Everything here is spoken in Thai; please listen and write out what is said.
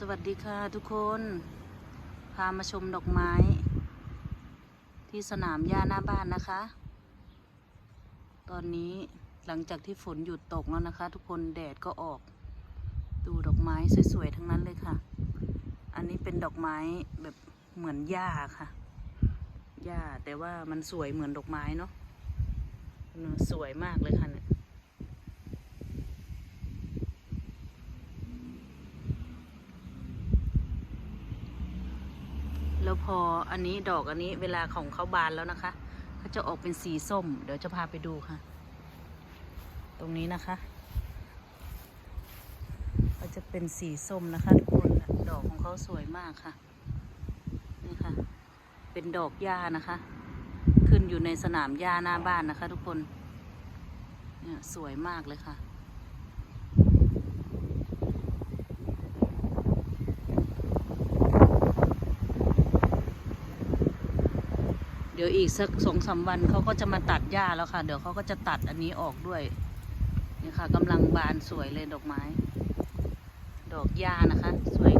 สวัสดีค่ะทุกคน พามาชมดอกไม้ ที่สนามหญ้าหน้าบ้านนะคะ ตอนนี้หลังจากที่ฝนหยุดตกแล้วนะคะ ทุกคนแดดก็ออก ดูดอกไม้สวยๆทั้งนั้นเลยค่ะ อันนี้เป็นดอกไม้แบบเหมือนหญ้าค่ะหญ้าแต่ว่ามันสวยเหมือนดอกไม้เนาะสวยมากเลยค่ะเนี่ย แล้วพออันนี้ดอกอันนี้เวลาของเขาบานแล้วนะคะเขาจะออกเป็นสีส้ม เดี๋ยวจะพาไปดูค่ะ ตรงนี้นะคะก็จะเป็นสีส้มนะคะทุกคนดอกของเขาสวยมากค่ะนี่ค่ะ เป็นดอกหญ้านะคะ ขึ้นอยู่ในสนามหญ้าหน้าบ้านนะคะ ทุกคนเนี่ยสวยมากเลยค่ะ ดี๋ยวอีกสักสองสามวันเขาก็จะมาตัดหญ้าแล้วค่ะ เดี๋ยวเขาก็จะตัดอันนี้ออกด้วยนี่ค่ะกำลังบานสวยเลยดอกไม้ ดอกหญ้านะคะ สวย